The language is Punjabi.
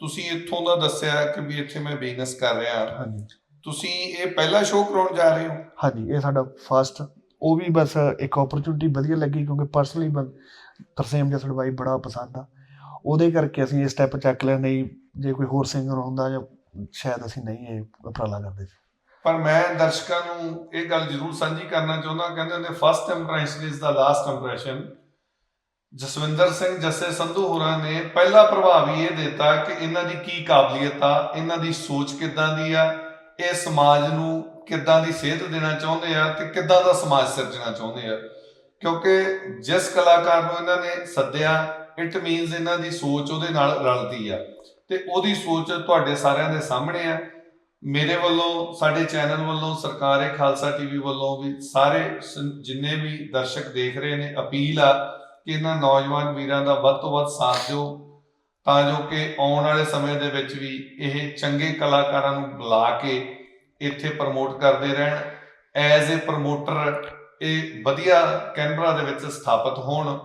ਤੁਸੀਂ ਇੱਥੋਂ ਦਾ ਦੱਸਿਆ ਕਿ ਵੀ ਇੱਥੇ ਮੈਂ ਬਿਜ਼ਨਸ ਕਰ ਰਿਹਾ। ਹਾਂਜੀ। ਤੁਸੀਂ ਇਹ ਪਹਿਲਾ ਸ਼ੋਅ ਕਰਾਉਣ ਜਾ ਰਹੇ ਹੋ? ਹਾਂਜੀ ਇਹ ਸਾਡਾ ਫਸਟ ਉਹ ਵੀ ਬਸ ਇੱਕ ਓਪਰਚੁਨਿਟੀ ਵਧੀਆ ਲੱਗੀ ਕਿਉਂਕਿ ਪਰਸਨਲੀ ਤਰਸੇਮ ਜਸੜ ਬਾਈ ਬੜਾ ਪਸੰਦ ਆ। ਉਹਦੇ ਕਰਕੇ ਅਸੀਂ ਇਹ ਸਟੈਪ ਚੱਕ ਲਿਆ ਨਹੀਂ ਜੇ ਕੋਈ ਹੋਰ ਸਿੰਗਰ ਹੁੰਦਾ ਜਾਂ ਸ਼ਾਇਦ ਅਸੀਂ ਨਹੀਂ ਇਹ ਉਪਰਾਲਾ ਕਰਦੇ ਪਰ ਮੈਂ ਦਰਸ਼ਕਾਂ ਨੂੰ ਇਹ ਗੱਲ ਜ਼ਰੂਰ ਸਾਂਝੀ ਕਰਨਾ ਚਾਹੁੰਦਾ ਕਹਿੰਦੇ ਨੇ first impression is the last impression Jaswinder Singh Jasse Sandhu ਹੋਰਾਂ ਨੇ ਪਹਿਲਾ ਪ੍ਰਭਾਵ ਹੀ ਇਹ ਦਿੱਤਾ ਕਿ ਇਹਨਾਂ ਦੀ ਕੀ ਕਾਬਲੀਅਤ ਆ, ਇਹਨਾਂ ਦੀ ਸੋਚ ਕਿੱਦਾਂ ਦੀ ਆ, ਇਹ ਸਮਾਜ ਨੂੰ ਕਿੱਦਾਂ ਦੀ ਸੇਧ ਦੇਣਾ ਚਾਹੁੰਦੇ ਆ ਤੇ ਕਿੱਦਾਂ ਦਾ ਸਮਾਜ ਸਿਰਜਣਾ ਚਾਹੁੰਦੇ ਆ। ਕਿਉਂਕਿ ਜਿਸ ਕਲਾਕਾਰ ਨੂੰ ਇਹਨਾਂ ਨੇ ਸੱਦਿਆ ਇਟ ਮੀਨਸ ਇਹਨਾਂ ਦੀ ਸੋਚ ਉਹਦੇ ਨਾਲ ਰਲਦੀ ਆ ਤੇ ਉਹਦੀ ਸੋਚ ਤੁਹਾਡੇ ਸਾਰਿਆਂ ਦੇ ਸਾਹਮਣੇ ਆ। ਮੇਰੇ ਵੱਲੋਂ, ਸਾਡੇ ਚੈਨਲ ਵੱਲੋਂ, ਸਰਕਾਰੇ, ਖਾਲਸਾ ਟੀਵੀ ਵੱਲੋਂ ਵੀ ਸਾਰੇ ਜਿੰਨੇ ਵੀ ਦਰਸ਼ਕ ਦੇਖ ਰਹੇ ਨੇ, ਅਪੀਲ ਆ ਕਿ ਇਹਨਾਂ ਨੌਜਵਾਨ ਵੀਰਾਂ ਦਾ ਵੱਧ ਤੋਂ ਵੱਧ ਸਾਥ ਦਿਓ, ਤਾਂ ਜੋ ਕਿ ਆਉਣ ਵਾਲੇ ਸਮੇਂ ਦੇ ਵਿੱਚ ਵੀ ਇਹ ਚੰਗੇ ਕਲਾਕਾਰਾਂ ਨੂੰ ਬੁਲਾ ਕੇ ਇੱਥੇ ਪ੍ਰਮੋਟ ਕਰਦੇ ਰਹਿਣ। ਐਜ਼ ਅ ਪ੍ਰਮੋਟਰ ਇਹ ਵਧੀਆ ਕੈਨਬਰਾ ਦੇ ਵਿੱਚ ਸਥਾਪਿਤ ਹੋਣ।